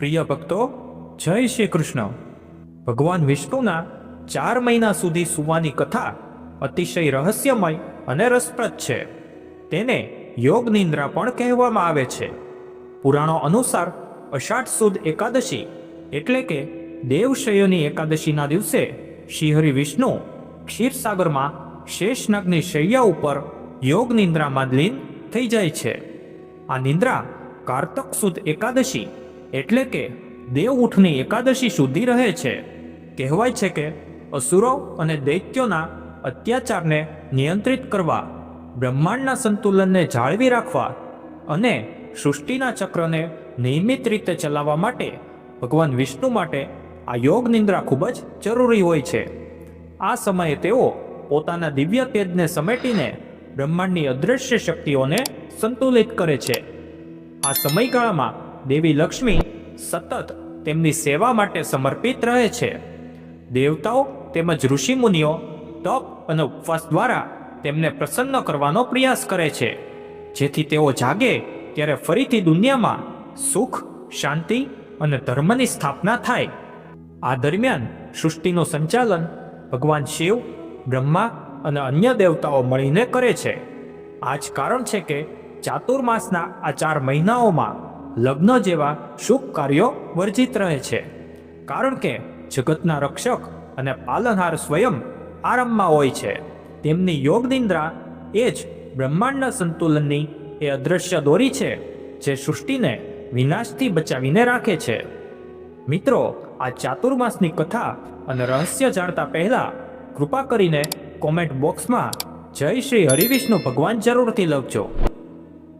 પ્રિય ભક્તો, જય શ્રી કૃષ્ણ. ભગવાન વિષ્ણુના ચાર મહિના સુધી સુવાની કથા અતિશય રહસ્યમય અને રસપ્રદ છે. તેને યોગ નિંદ્રા પણ કહેવામાં આવે છે. પુરાણો અનુસાર અષાઢ સુદ એકાદશી એટલે કે દેવશયોની એકાદશીના દિવસે શ્રીહરિ વિષ્ણુ ક્ષીરસાગરમાં શેષનાગની શૈયા ઉપર યોગ નિંદ્રામાં લીન થઈ જાય છે. આ નિંદ્રા કારતક સુદ એકાદશી એટલે કે દેવ ઉઠની એકાદશી સુધી રહે છે. કહેવાય છે કે અસુરો અને દૈત્યોના અત્યાચારને નિયંત્રિત કરવા, બ્રહ્માંડના સંતુલનને જાળવી રાખવા અને સૃષ્ટિના ચક્રને નિયમિત રીતે ચલાવવા માટે ભગવાન વિષ્ણુ માટે આ યોગ નિંદ્રા ખૂબ જ જરૂરી હોય છે. આ સમયે તેઓ પોતાના દિવ્ય તેજને સમેટીને બ્રહ્માંડની અદૃશ્ય શક્તિઓને સંતુલિત કરે છે. આ સમયગાળામાં દેવી લક્ષ્મી સતત તેમની સેવા માટે સમર્પિત રહે છે. દેવતાઓ તેમજ ઋષિમુનિઓ તપ અને ઉપવાસ દ્વારા તેમને પ્રસન્ન કરવાનો પ્રયાસ કરે છે. જેથી તેઓ જાગે ત્યારે ફરીથી દુનિયામાં સુખ, શાંતિ અને ધર્મની સ્થાપના થાય. આ દરમિયાન સૃષ્ટિનું સંચાલન ભગવાન શિવ, બ્રહ્મા અને અન્ય દેવતાઓ મળીને કરે છે. આ જ કારણ છે કે ચાતુર્માસના આ ચાર મહિનાઓમાં લગ્ન જેવા શુભ કાર્યો વર્જિત રહે છે. કારણ કે જગતના રક્ષક અને પાલનહાર સ્વયં આરામમાં હોય છે. તેમની યોગ નિંદ્રા એ જ બ્રહ્માંડના સંતુલનની એ અદૃશ્ય દોરી છે, જે સૃષ્ટિને વિનાશથી બચાવીને રાખે છે. મિત્રો, આ ચાતુર્માસની કથા અને રહસ્ય જાણતા પહેલા કૃપા કરીને કોમેન્ટ બોક્સમાં જય શ્રી હરિવિષ્ણુ ભગવાન જરૂરથી લખજો.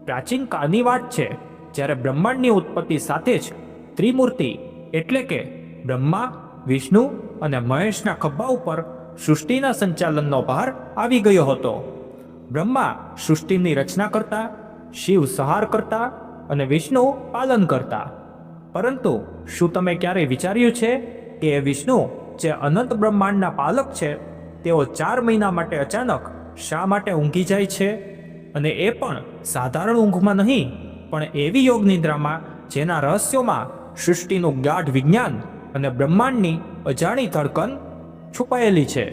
પ્રાચીન કાળની વાત છે. જ્યારે બ્રહ્માંડની ઉત્પત્તિ સાથે જ ત્રિમૂર્તિ એટલે કે બ્રહ્મા, વિષ્ણુ અને મહેશના ખભા ઉપર સૃષ્ટિના સંચાલનનો ભાર આવી ગયો હતો. બ્રહ્મા સૃષ્ટિની રચના કરતા, શિવ સહાર કરતા અને વિષ્ણુ પાલન કરતા. પરંતુ શું તમે ક્યારેય વિચાર્યું છે કે વિષ્ણુ જે અનંત બ્રહ્માંડના પાલક છે, તેઓ ચાર મહિના માટે અચાનક શા માટે ઊંઘી જાય છે? અને એ પણ સાધારણ ઊંઘમાં નહીં. પણ એવી યોગ નિદ્રામાં જેના રહસ્યોમાં સૃષ્ટિનું ગાઢ વિજ્ઞાન અને બ્રહ્માંડની અજાણી ધડકન છુપાયેલી છે.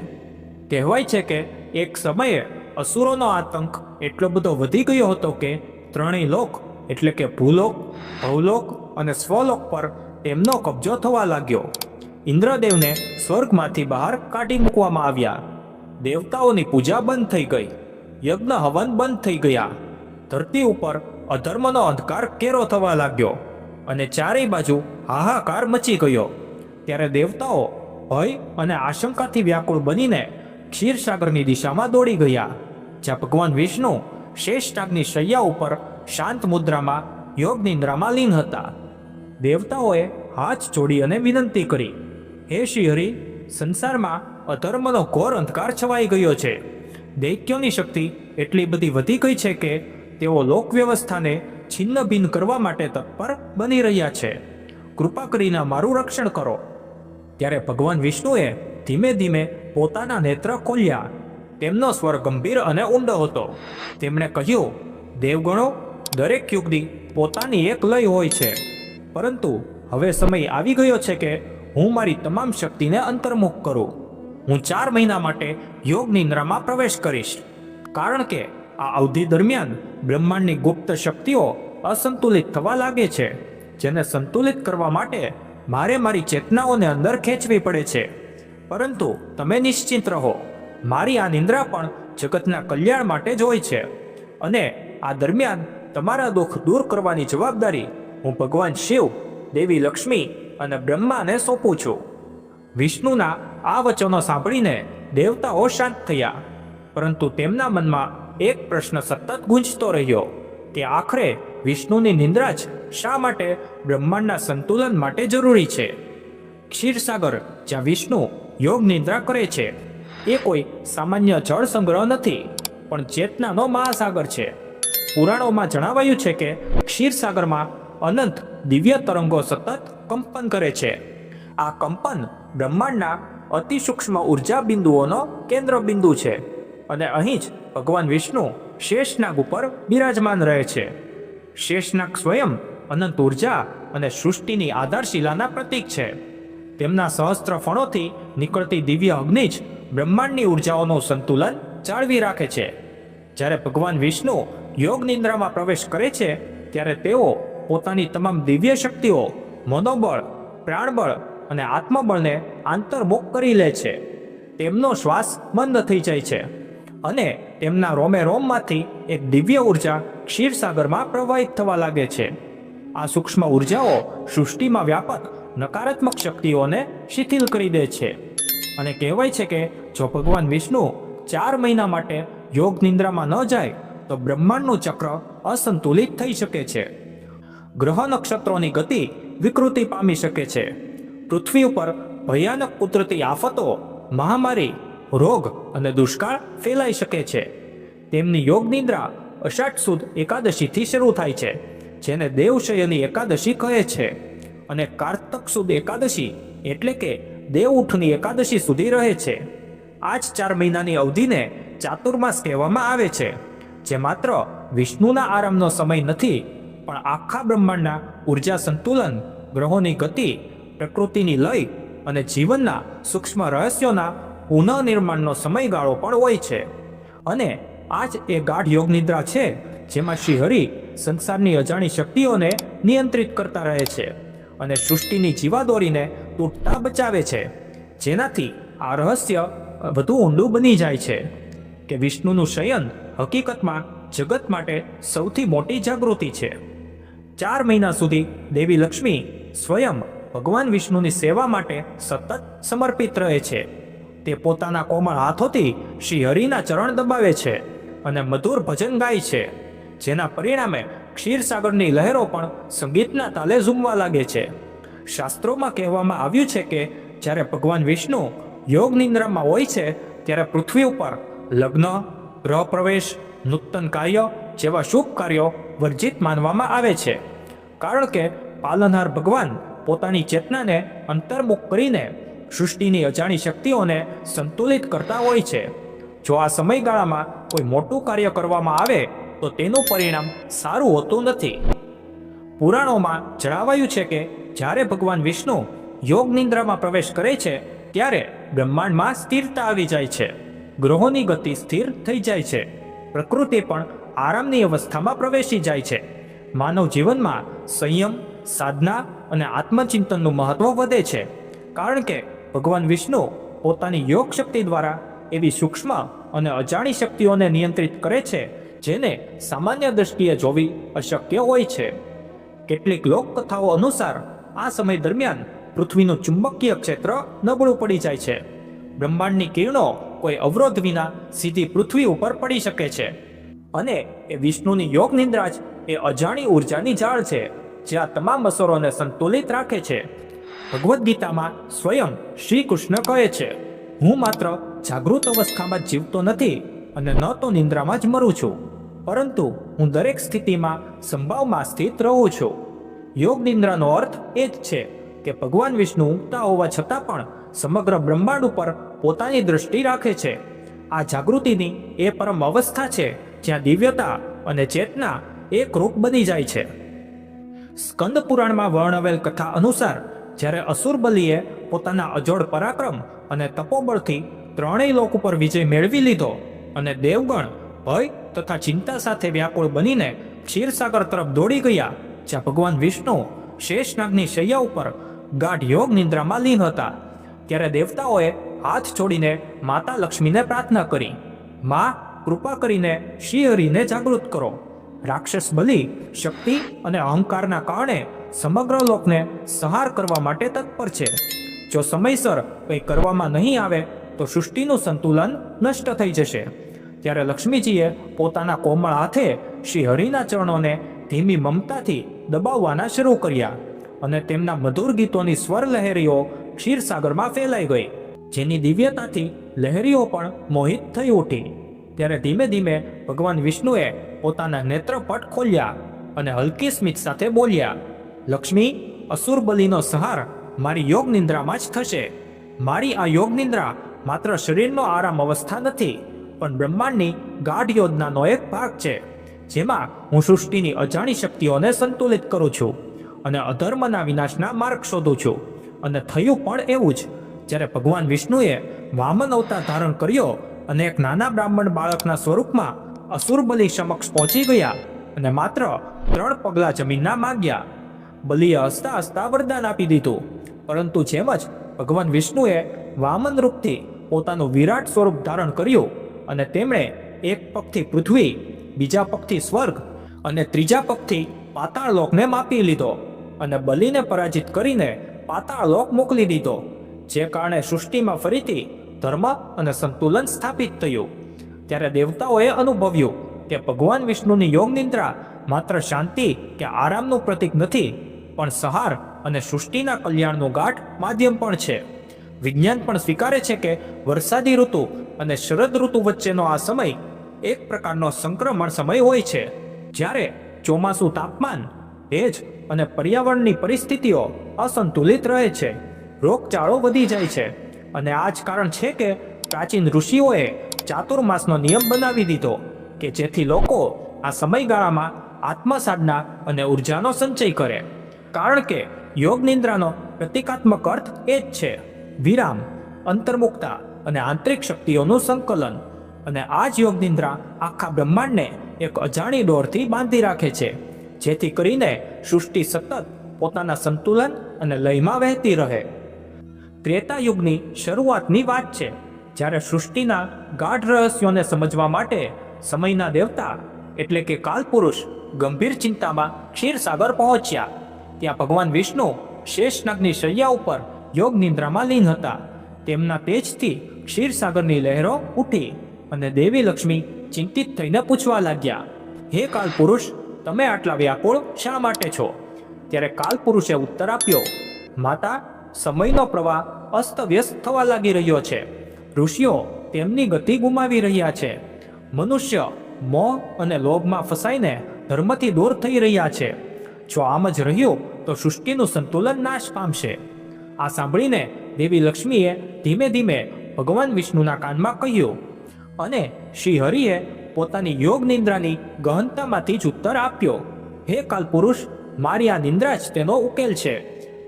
કહેવાય છે કે એક સમયે અસુરોનો આતંક એટલો બધો વધી ગયો હતો કે ત્રણેય લોક, એટલે કે ભૂલોક, ભવલોક અને સ્વલોક પર તેમનો કબજો થવા લાગ્યો. ઇન્દ્રદેવને સ્વર્ગમાંથી બહાર કાઢી મૂકવામાં આવ્યા. દેવતાઓની પૂજા બંધ થઈ ગઈ. યજ્ઞ હવન બંધ થઈ ગયા. ધરતી ઉપર અધર્મનો અંધકાર કેરો થવા લાગ્યો અને ચારેય બાજુ હાહાકાર મચી ગયો. ત્યારે દેવતાઓ ભય અને આશંકાથી વ્યાકુળ બનીને ક્ષીરસાગરની દિશામાં દોડી ગયા. જ્યાં ભગવાન વિષ્ણુ શેષનાગની શૈયા ઉપર શાંત મુદ્રામાં યોગ નિંદ્રામાં લીન હતા. દેવતાઓએ હાથ જોડી અને વિનંતી કરી, હે શ્રીહરિ, સંસારમાં અધર્મનો ઘોર અંધકાર છવાઈ ગયો છે. દૈત્યોની શક્તિ એટલી બધી વધી ગઈ છે કે તેઓ લોક વ્યવસ્થાને છિન્ન ભિન્ન કરવા માટે તત્પર બની રહ્યા છે. કૃપા કરીને મારું રક્ષણ કરો. ત્યારે ભગવાન વિષ્ણુએ ધીમે ધીમે પોતાના નેત્ર ખોલ્યા. તેમનો સ્વર ગંભીર અને ઊંડો હતો. તેમણે કહ્યું, દેવગણો, દરેક યુગની પોતાની એક લય હોય છે. પરંતુ હવે સમય આવી ગયો છે કે હું મારી તમામ શક્તિને અંતર્મુખ કરું. હું ચાર મહિના માટે યોગ નિંદ્રામાં પ્રવેશ કરીશ. કારણ કે આ અવધિ દરમિયાન બ્રહ્માંડની ગુપ્ત શક્તિઓ અસંતુલિત થવા લાગે છે, જેને સંતુલિત કરવા માટે મારે મારી ચેતનાઓને અંદર ખેંચવી પડે છે. પરંતુ તમે નિશ્ચિત રહો, મારી આ નિંદ્રા પણ જગતના કલ્યાણ માટે જ હોય છે અને આ દરમિયાન તમારા દુઃખ દૂર કરવાની જવાબદારી હું ભગવાન શિવ, દેવી લક્ષ્મી અને બ્રહ્માને સોંપું છું. વિષ્ણુના આ વચનો સાંભળીને દેવતાઓ શાંત થયા, પરંતુ તેમના મનમાં એક પ્રશ્ન સતત ગુંજતો રહ્યો. કે આખરે વિષ્ણુની નિંદ્રા જ શા માટે બ્રહ્માંડના સંતુલન માટે જરૂરી છે? ક્ષીરસાગર, જ્યાં વિષ્ણુ યોગ નિંદ્રા કરે છે, એ કોઈ સામાન્ય જળ સંગ્રહ નથી, પણ ચેતનાનો મહાસાગર છે. પુરાણોમાં જણાવાયું છે કે ક્ષીરસાગરમાં અનંત દિવ્ય તરંગો સતત કંપન કરે છે. આ કંપન બ્રહ્માંડના અતિ સૂક્ષ્મ ઊર્જા બિંદુઓનો કેન્દ્ર બિંદુ છે. અને અહીં જ ભગવાન વિષ્ણુ શેષનાગ ઉપર બિરાજમાન રહે છે. શેષનાગ સ્વયં અનંત ઊર્જા અને સૃષ્ટિની આધારશિલાના પ્રતીક છે. તેમના સહસ્ત્ર ફળોથી નીકળતી દિવ્ય અગ્નિ જ બ્રહ્માંડની ઉર્જાઓનું સંતુલન જાળવી રાખે છે. જ્યારે ભગવાન વિષ્ણુ યોગ નિંદ્રામાં પ્રવેશ કરે છે, ત્યારે તેઓ પોતાની તમામ દિવ્ય શક્તિઓ, મનોબળ, પ્રાણબળ અને આત્મબળને આંતરમુખ કરી લે છે. તેમનો શ્વાસ મંદ થઈ જાય છે. અને તેમના રોમે રોમમાંથી એક દિવ્ય ઊર્જા ક્ષીરસાગરમાં પ્રવાહિત થવા લાગે છે. આ સૂક્ષ્મ ઉર્જાઓ સૃષ્ટિમાં વ્યાપક, નકારાત્મક શક્તિઓને શિથિલ કરી દે છે. અને કહેવાય છે કે, જો ભગવાન વિષ્ણુ ચાર મહિના માટે યોગ નિંદ્રામાં ન જાય, તો બ્રહ્માંડનું ચક્ર અસંતુલિત થઈ શકે છે. ગ્રહ નક્ષત્રોની ગતિ વિકૃતિ પામી શકે છે. પૃથ્વી ઉપર ભયાનક કુદરતી આફતો, મહામારી રોગ અને દુષ્કાળ ફેલાઈ શકે છે. તેમની યોગ નિદ્રા અષાઢ સુદ એકાદશીથી શરૂ થાય છે, જેને દેવશયની એકાદશી કહે છે. અને કાર્તક સુદ એકાદશી એટલે કે દેવ ઉઠની એકાદશી સુધી રહે છે. આ જ ચાર મહિનાની અવધિને ચાતુર્માસ કહેવામાં આવે છે, જે માત્ર વિષ્ણુના આરામનો સમય નથી, પણ આખા બ્રહ્માંડના ઊર્જા સંતુલન, ગ્રહોની ગતિ, પ્રકૃતિની લય અને જીવનના સૂક્ષ્મ રહસ્યોના પુનઃનિર્માણનો સમયગાળો પણ હોય છે. અને આ જ એ ગાઢ યોગ નિદ્રા છે, જેમાં શ્રી હરિ સંસારની અજાણી શક્તિઓને નિયંત્રિત કરતા રહે છે અને સૃષ્ટિની જીવાદોરીને તૂટતા બચાવે છે, જેનાથી આ રહસ્ય વધુ ઊંડું બની જાય છે કે વિષ્ણુનું શયન હકીકતમાં જગત માટે સૌથી મોટી જાગૃતિ છે. ચાર મહિના સુધી દેવી લક્ષ્મી સ્વયં ભગવાન વિષ્ણુની સેવા માટે સતત સમર્પિત રહે છે. તે પોતાના કોમળ હાથોથી શ્રી હરિના ચરણ દબાવે છે અને મધુર ભજન ગાય છે, જેના પરિણામે ક્ષીરસાગરની લહેરો પણ સંગીતના તાલે ઝૂમવા લાગે છે. શાસ્ત્રોમાં કહેવામાં આવ્યું છે કે, જ્યારે ભગવાન વિષ્ણુ યોગ નિંદ્રામાં હોય છે, ત્યારે પૃથ્વી ઉપર લગ્ન ગ્રહ પ્રવેશ નૂતન કાર્ય જેવા શુભ કાર્યો વર્જિત માનવામાં આવે છે. કારણ કે પાલનહાર ભગવાન પોતાની ચેતનાને અંતર્મુખ કરીને સૃષ્ટિની અજાણી શક્તિઓને સંતુલિત કરતા હોય છે. જો આ સમયગાળામાં કોઈ મોટું કાર્ય કરવામાં આવે, તો તેનું પરિણામ સારું હોતું નથી. પુરાણોમાં જણાવાયું છે કે, જ્યારે ભગવાન વિષ્ણુ યોગ નિંદ્રામાં પ્રવેશ કરે છે, ત્યારે બ્રહ્માંડમાં સ્થિરતા આવી જાય છે. ગ્રહોની ગતિ સ્થિર થઈ જાય છે. પ્રકૃતિ પણ આરામની અવસ્થામાં પ્રવેશી જાય છે. માનવ જીવનમાં સંયમ, સાધના અને આત્મચિંતનનું મહત્વ વધે છે. કારણ કે ભગવાન વિષ્ણુ પોતાની યોગ શક્તિ દ્વારા એવી સૂક્ષ્મ અને અજાણી શક્તિઓને નિયંત્રિત કરે છે, જેને સામાન્ય દ્રષ્ટિએ જોવી અશક્ય હોય છે. કેટલીક લોકકથાઓ અનુસાર આ સમય દરમિયાન પૃથ્વીનું ચુંબકીય ક્ષેત્ર નબળું પડી જાય છે. બ્રહ્માંડની કિરણો કોઈ અવરોધ વિના સીધી પૃથ્વી ઉપર પડી શકે છે અને એ વિષ્ણુની યોગ નિંદ્રા જ એ અજાણી ઉર્જાની જાળ છે જે આ તમામ અસરોને સંતુલિત રાખે છે. ભગવદ્ ગીતામાં સ્વયં શ્રી કૃષ્ણ કહે છે, હું માત્ર જાગૃત અવસ્થામાં જીવતો નથી અને ન તો નિંદ્રામાં જ મરું છું. પરંતુ હું દરેક સ્થિતિમાં સંભાવમાં સ્થિત રહું છું. યોગ નિંદ્રાનો અર્થ એ જ છે કે ભગવાન વિષ્ણુ ઉગતા હોવા છતાં પણ સમગ્ર બ્રહ્માંડ ઉપર પોતાની દૃષ્ટિ રાખે છે. આ જાગૃતિની એ પરમ અવસ્થા છે જ્યાં દિવ્યતા અને ચેતના એક રૂપ બની જાય છે. સ્કંદ પુરાણમાં વર્ણવેલ કથા અનુસાર જ્યારે અસુરબલીએ પોતાના અજોડ પરાક્રમ અને તપોબળથી ત્રણેય લોક ઉપર વિજય મેળવી લીધો અને દેવગણ ભય તથા ચિંતા સાથે વ્યાકુળ બનીને ક્ષીરસાગર તરફ દોડી ગયા, જ્યાં ભગવાન વિષ્ણુ શેષનાગની શૈયા ઉપર ગાઢ યોગ નિંદ્રામાં લીન હતા. ત્યારે દેવતાઓએ હાથ છોડીને માતા લક્ષ્મીને પ્રાર્થના કરી, માં, કૃપા કરીને શ્રીહરિને જાગૃત કરો. રાક્ષસ બલિ શક્તિ અને અહંકારના કારણે સમગ્ર લોકને સંહાર કરવા માટે તત્પર છે. જો સમયસર કંઈ કરવામાં નહીં આવે, તો સૃષ્ટિનું સંતુલન નષ્ટ થઈ જશે. ત્યારે લક્ષ્મીજીએ પોતાના કોમળ હાથે શ્રી હરિના ચરણોને ધીમી મમતાથી દબાવવાના શરૂ કર્યા અને તેમના મધુર ગીતોની સ્વર લહેરીઓ ક્ષીરસાગરમાં ફેલાઈ ગઈ, જેની દિવ્યતાથી લહેરીઓ પણ મોહિત થઈ ઉઠી. ત્યારે ધીમે ધીમે ભગવાન વિષ્ણુએ પોતાના નેત્રપટ ખોલ્યા અને હલકી સ્મિત સાથે બોલ્યા લક્ષ્મી, અસુર બલિનો સહાર મારી યોગ નિંદ્રામાં જ થશે. મારી આ યોગ નિંદ્રા માત્ર શરીરનો આરામ અવસ્થા નથી, પણ બ્રહ્માંડની ગાઢ યોજનાનો એક ભાગ છે, જેમાં હું સૃષ્ટિની અજાણી શક્તિઓને સંતુલિત કરું છું અને અધર્મના વિનાશના માર્ગ શોધું છું. અને થયું પણ એવું જ, જ્યારે ભગવાન વિષ્ણુએ વામન અવતાર ધારણ કર્યો અને એક નાના બ્રાહ્મણ બાળકના સ્વરૂપમાં અસુરબલી સમક્ષ પહોંચી ગયા અને માત્ર ત્રણ પગલાં જમીનના માંગ્યા. બલિએ હસતા હસતા વરદાન આપી દીધું. પરંતુ જેમ જ ભગવાન વિષ્ણુએ વામન રૂપથી પોતાનું વિરાટ સ્વરૂપ ધારણ કર્યું અને તેમણે એક પગથી પૃથ્વી, બીજા પગથી સ્વર્ગ અને ત્રીજા પગથી પાતાળ લોકને માપી લીધો અને બલિને પરાજિત કરીને પાતાળ લોક મોકલી દીધો, જે કારણે સૃષ્ટિમાં ફરીથી ધર્મ અને સંતુલન સ્થાપિત થયું. ત્યારે દેવતાઓએ અનુભવ્યું કે ભગવાન વિષ્ણુની યોગ નિદ્રા માત્ર શાંતિ કે આરામનું પ્રતીક નથી, પણ સહાર અને સૃષ્ટિના કલ્યાણનું ગાંઠ માધ્યમ પણ છે. વિજ્ઞાન પણ સ્વીકારે છે કે વરસાદી ઋતુ અને શરદ ઋતુ વચ્ચેનો આ સમય એક પ્રકારનો સંક્રમણ સમય હોય છે. જ્યારે ચોમાસું તાપમાન, ભેજ અને પર્યાવરણની પરિસ્થિતિઓ અસંતુલિત રહે છે, રોગચાળો વધી જાય છે અને આ જ કારણ છે કે પ્રાચીન ઋષિઓએ ચાતુર્માસનો નિયમ બનાવી દીધો કે જેથી લોકો આ સમયગાળામાં આત્મસાધના અને ઉર્જાનો સંચય કરે. કારણ કે યોગ નિંદ્રાનો પ્રતિકાત્મક અર્થ એ જ છે. વિરામ, અંતર્મુક્તા અને આંતરિક શક્તિઓનું સંકલન. અને આ જ યોગ નિંદ્રા આખા બ્રહ્માંડને એક અજાણી દોરથી બાંધી રાખે છે. જેથી કરીને સૃષ્ટિ સતત પોતાના સંતુલન અને લયમાં વહેતી રહે. ત્રેતા યુગની શરૂઆતની વાત છે. જ્યારે સૃષ્ટિના ગાઢ રહસ્યોને સમજવા માટે સમયના દેવતા, એટલે કે કાલપુરુષ ગંભીર ચિંતામાં ક્ષીરસાગર પહોંચ્યા. ત્યાં ભગવાન વિષ્ણુ શેષનાગની શૈયા ઉપર યોગ નિંદ્રામાં લીન હતા. તેમના તેજથી ક્ષીરસાગરની લહેરો ઉઠી અને દેવી લક્ષ્મી ચિંતિત થઈને પૂછવા લાગ્યા, હે કાલપુરુષ, તમે આટલા વ્યાકુળ શા માટે છો? ત્યારે કાલપુરુષે ઉત્તર આપ્યો, માતા, સમયનો પ્રવાહ અસ્તવ્યસ્ત થવા લાગી રહ્યો છે. ઋષિઓ તેમની ગતિ ગુમાવી રહ્યા છે. મનુષ્ય મોહ અને લોભમાં ફસાઈને ધર્મથી દૂર થઈ રહ્યા છે. જો આમ જ રહ્યું, તો સૃષ્ટિનું સંતુલન નાશ પામશે. આ સાંભળીને દેવી લક્ષ્મીએ ધીમે ધીમે ભગવાન વિષ્ણુના કાનમાં કહ્યું, અને શ્રી હરિએ પોતાની યોગ નિંદ્રાની ગહનતામાંથી જ ઉત્તર આપ્યો. હે કાલપુરુષ, મારી આ નિંદ્રા જ તેનો ઉકેલ છે.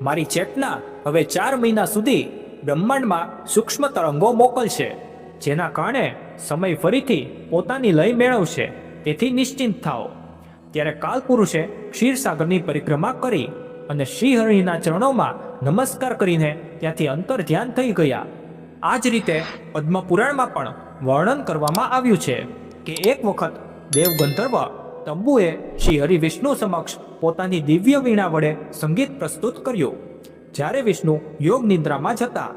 મારી ચેતના હવે ચાર મહિના સુધી બ્રહ્માંડમાં સૂક્ષ્મ તરંગો મોકલશે, જેના કારણે સમય ફરીથી પોતાની લય મેળવશે. તેથી નિશ્ચિંત થાઓ. ત્યારે કાલપુરુષે ક્ષીરસાગરની પરિક્રમા કરી અને શ્રીહરિના ચરણોમાં નમસ્કાર કરીને ત્યાંથી અંતર ધ્યાન થઈ ગયા. આ જ રીતે પદ્મપુરાણમાં પણ વર્ણન કરવામાં આવ્યું છે કે એક વખત દેવ ગંધર્વ તંબુએ શ્રી હરિ વિષ્ણુ સમક્ષ પોતાની દિવ્ય વીણા વડે સંગીત પ્રસ્તુત કર્યું. જ્યારે વિષ્ણુ યોગ નિંદ્રામાં જતા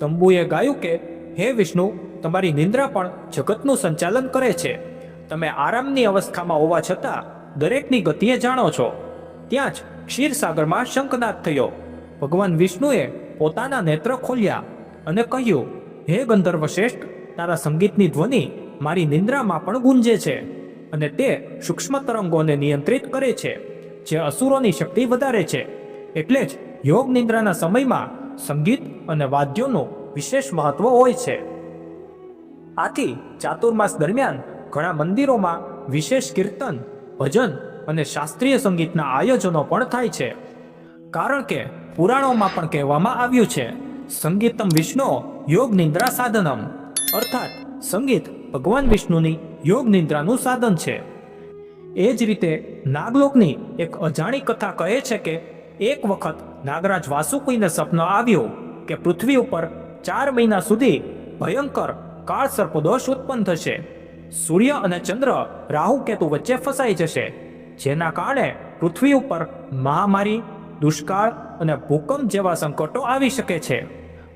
તંબુએ ગાયું કે, હે વિષ્ણુ, તમારી નિંદ્રા પણ જગતનું સંચાલન કરે છે. તમે આરામની અવસ્થામાં હોવા છતાં દરેકની ગતિએ જાણો છો. ત્યાં જ ક્ષીરસાગરમાં શંખનાદ થયો. ભગવાન વિષ્ણુએ પોતાના નેત્ર ખોલ્યા અને કહ્યું, હે ગંધર્વ શ્રેષ્ઠ તારા સંગીતની ધ્વનિ મારી નિંદ્રામાં પણ ગુંજે છે અને તે સૂક્ષ્મ તરંગોને નિયંત્રિત કરે છે, જે અસુરોની શક્તિ વધારે છે. એટલે જ યોગ નિંદ્રાના સમયમાં સંગીત અને વાદ્યોનું વિશેષ મહત્વ હોય છે. આથી ચાતુર્માસ દરમિયાન ઘણા મંદિરોમાં વિશેષ કીર્તન ભજન અને શાસ્ત્રીય સંગીતના આયોજનો પણ થાય છે. કારણ કે પુરાણોમાં પણ કહેવામાં આવ્યું છે, સંગીતમ વિષ્ણુ યોગ નિદ્રા સાધનમ. અર્થાત, સંગીત ભગવાન વિષ્ણુની યોગ નિદ્રાનું સાધન છે. એ જ રીતે નાગલોકની એક અજાણી કથા કહે છે કે, એક વખત નાગરાજ વાસુકીને સપનો આવ્યો કે પૃથ્વી ઉપર ચાર મહિના સુધી ભયંકર કાળ સર્પદોષ ઉત્પન્ન થશે. સૂર્ય અને ચંદ્ર રાહુ કેતુ વચ્ચે ફસાઈ જશે. જેના કારણે પૃથ્વી ઉપર મહામારી, દુષ્કાળ અને ભૂકંપ જેવા સંકટો આવી શકે છે.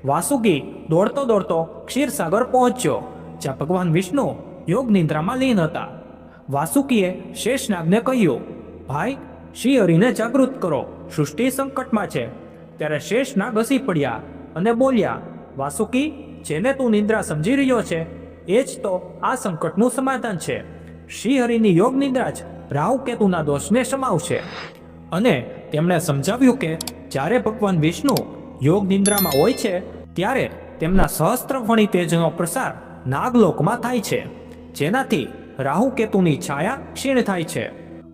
વાસુકી દોડતો દોડતો ક્ષીરસાગર પહોંચ્યો, જ્યાં ભગવાન વિષ્ણુ યોગ નિંદ્રામાં લીન હતા. વાસુકીએ શેષનાગને કહ્યું, ભાઈ, શ્રી હરિને જાગૃત કરો. સૃષ્ટિ સંકટમાં છે. ત્યારે શેષનાગ ઘસી પડ્યા અને બોલ્યા, વાસુકી, જેને તું નિંદ્રા સમજી રહ્યો છે એ જ તો આ સંકટનું સમાધાન છે. શ્રી હરિની યોગ નિદ્રા જ રાહુ કેતુના દોષને સમાવશે. અને તેમણે સમજાવ્યું કે જ્યારે ભગવાન વિષ્ણુ યોગ નિદ્રામાં હોય છે, ત્યારે તેમના સહસ્ત્રફણી તેજનો પ્રસાર નાગલોકમાં થાય છે, જેનાથી રાહુ કેતુની છાયા ક્ષીણ થાય છે.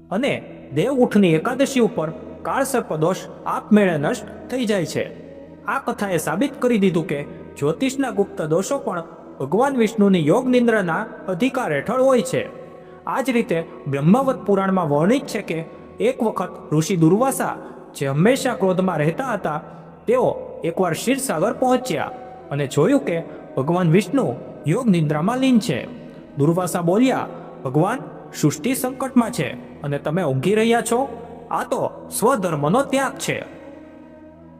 અને દેવઉઠની એકાદશી ઉપર કાળસર્પદોષ આપમેળે નષ્ટ થઈ જાય છે. આ કથાએ સાબિત કરી દીધું કે જ્યોતિષના ગુપ્ત દોષો પણ ભગવાન વિષ્ણુની યોગ નિંદ્રાના અધિકાર હેઠળ હોય છે. આ જ રીતે બ્રહ્માવત પુરાણમાં વર્ણિત છે કે એક વખત ઋષિ દુર્વાસા જે હંમેશા ક્રોધમાં રહેતા હતા, તેઓ એકવાર ક્ષીરસાગર પહોંચ્યા અને જોયું કે ભગવાન વિષ્ણુ યોગ નિંદ્રામાં લીન છે. દુર્વાસા બોલ્યા, ભગવાન, સૃષ્ટિ સંકટમાં છે અને તમે ઊંઘી રહ્યા છો? આ તો સ્વધર્મનો ત્યાગ છે.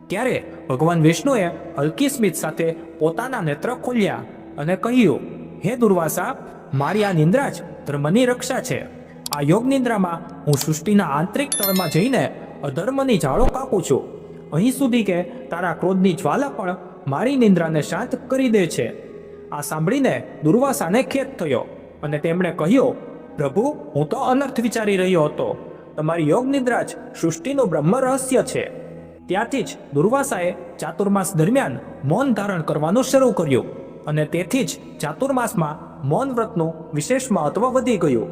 ત્યારે ભગવાન વિષ્ણુએ હલકી સ્મિત સાથે પોતાના નેત્ર ખોલ્યા અને કહ્યું, હે દુર્વાસા, મારી આ નિંદ્રા જ ધર્મની રક્ષા છે. આ યોગ નિંદ્રામાં હું સૃષ્ટિના આંતરિક તળમાં જઈને અધર્મની જાળો કાપું છું. અહીં સુધી કે તારા ક્રોધની જ્વાલા પણ મારી નિંદ્રાને શાંત કરી દે છે. આ સાંભળીને દુર્વાસાને ખેદ થયો અને તેમણે કહ્યું, પ્રભુ, હું તો અનર્થ વિચારી રહ્યો હતો. તમારી યોગ નિદ્રા જ સૃષ્ટિનું બ્રહ્મ રહસ્ય છે. ત્યાંથી જ દુર્વાસાએ ચાતુર્માસ દરમિયાન મૌન ધારણ કરવાનું શરૂ કર્યું. અને તેથી જ ચાતુર્માસમાં મૌન વ્રતનું વિશેષ મહત્વ વધી ગયું.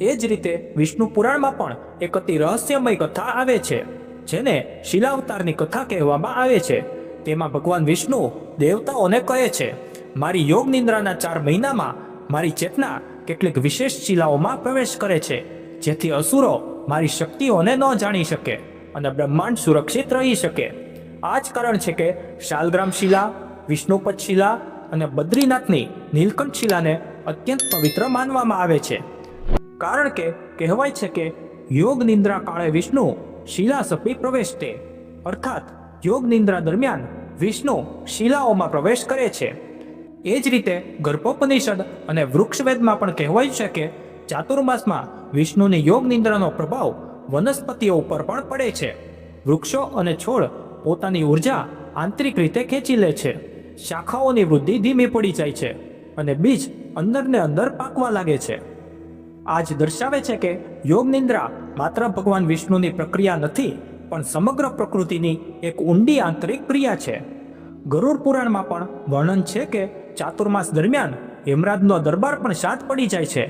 એ જ રીતે વિષ્ણુ પુરાણમાં પણ એક અતિ રહસ્યમય કથા આવે છે, જેને શિલાવતારની કથા કહેવામાં આવે છે. તેમાં ભગવાન વિષ્ણુ દેવતાઓને કહે છે, મારી યોગ નિંદ્રાના ચાર મહિનામાં મારી ચેતના કેટલીક વિશેષ શિલાઓમાં પ્રવેશ કરે છે, જેથી અસુરો મારી શક્તિઓને ન જાણી શકે અને બ્રહ્માંડ સુરક્ષિત રહી શકે. આ જ કારણ છે કે શાલગ્રામ શિલા, વિષ્ણુપદ શિલા અને બદ્રીનાથની નીલકંઠ શિલાને અત્યંત પવિત્ર માનવામાં આવે છે. કારણ કે કહેવાય છે કે યોગ નિંદ્રા કાળે વિષ્ણુ શિલા સપી પ્રવેશતે, અર્થાત યોગ નિંદ્રા દરમિયાન વિષ્ણુ શિલાઓમાં પ્રવેશ કરે છે. એ જ રીતે ગર્ભોપનિષદ અને વૃક્ષવેદમાં પણ કહેવાયું છે કે ચાતુર્માસમાં વિષ્ણુની યોગ નિંદ્રાનો પ્રભાવ વનસ્પતિઓ ઉપર પણ પડે છે. વૃક્ષો અને છોડ પોતાની ઊર્જા આંતરિક રીતે ખેંચી લે છે. શાખાઓની વૃદ્ધિ ધીમી પડી જાય છે અને બીજ અંદરને અંદર પાકવા લાગે છે. આ જ દર્શાવે છે કે યોગ નિંદ્રા માત્ર ભગવાન વિષ્ણુની પ્રક્રિયા નથી, પણ સમગ્ર પ્રકૃતિની એક ઊંડી આંતરિક ક્રિયા છે. ગરુડ પુરાણમાં પણ વર્ણન છે કે ચાતુર્માસ દરમિયાન યમરાજનો દરબાર પણ શાંત પડી જાય છે.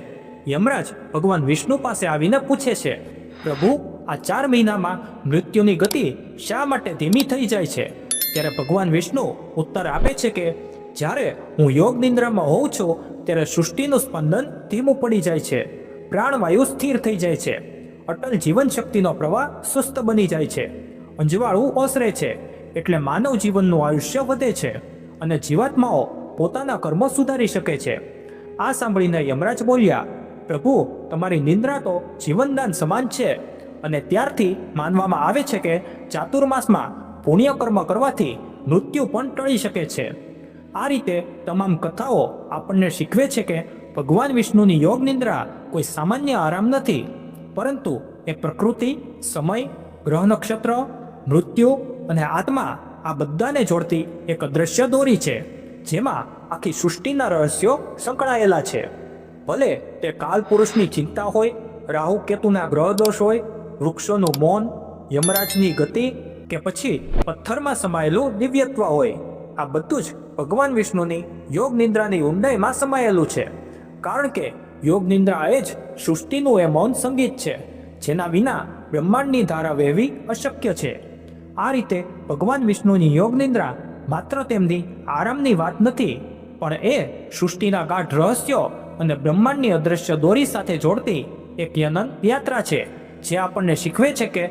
યમરાજ ભગવાન વિષ્ણુ પાસે આવીને પૂછે છે, પ્રભુ, આ ચાર મહિનામાં મૃત્યુની ગતિ શા માટે ધીમી થઈ જાય છે? ત્યારે ભગવાન વિષ્ણુ ઉત્તર આપે છે કે, જ્યારે હું યોગ નિંદ્રામાં હોઉં છું, ત્યારે સૃષ્ટિનું સ્પંદન ધીમું પડી જાય છે. પ્રાણવાયુ સ્થિર થઈ જાય છે. અટલ જીવન શક્તિનો પ્રવાહ સુસ્ત બની જાય છે. અંજવાળું ઓસરે છે, એટલે માનવ જીવનનું આયુષ્ય વધે છે અને જીવાત્માઓ પોતાના કર્મો સુધારી શકે છે. આ સાંભળીને યમરાજ બોલ્યા, પ્રભુ, તમારી નિંદ્રા તો જીવનદાન સમાન છે અને ત્યારથી માનવામાં આવે છે કે ચાતુર્માસમાં પુણ્ય કર્મ કરવાથી મૃત્યુ પણ ટળી શકે છે. આ રીતે તમામ કથાઓ આપણને શીખવે છે કે ભગવાન વિષ્ણુની યોગ નિંદ્રા કોઈ સામાન્ય આરામ નથી, પરંતુ એ પ્રકૃતિ, સમય, ગ્રહ નક્ષત્ર, મૃત્યુ અને આત્મા આ બધાને જોડતી એક અદ્રશ્ય દોરી છે, જેમાં આખી સૃષ્ટિના રહસ્યો સંકળાયેલા છે. ભલે તે કાલ પુરુષની ચિંતા હોય, રાહુ કેતુના ગ્રહ દોષ હોય, વૃક્ષોનું મૌન, યમરાજની ગતિ કે પછી પથ્થરમાં સમાયેલું દિવ્યત્વ હોય. આ બધું જ ભગવાન વિષ્ણુની યોગ નિંદ્રાની ઊંડાઈમાં સમાયેલું છે. કારણ કે યોગ નિંદ્રા એ જ સૃષ્ટિનું એ મૌન સંગીત છે, જેના વિના બ્રહ્માંડની ધારા વહેવી અશક્ય છે. આ રીતે ભગવાન વિષ્ણુની યોગ નિંદ્રા માત્ર તેમની આરામની વાત નથી, પણ એ સૃષ્ટિના ગાઢ રહસ્યો અને બ્રહ્માંડની અદ્રશ્ય દોરી સાથે જોડતી એક યનન યાત્રા છે, જે આપણને શીખવે છે કે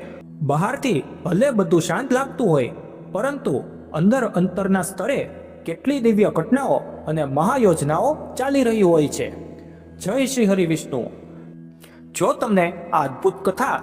બહારથી ભલે બધું શાંત લાગતું હોય, પરંતુ અંદર અંતરના સ્તરે કેટલી દિવ્ય ઘટનાઓ અને મહાયોજનાઓ ચાલી રહી હોય છે. જય શ્રી હરિ વિષ્ણુ જો તમને આ અદ્ભુત કથા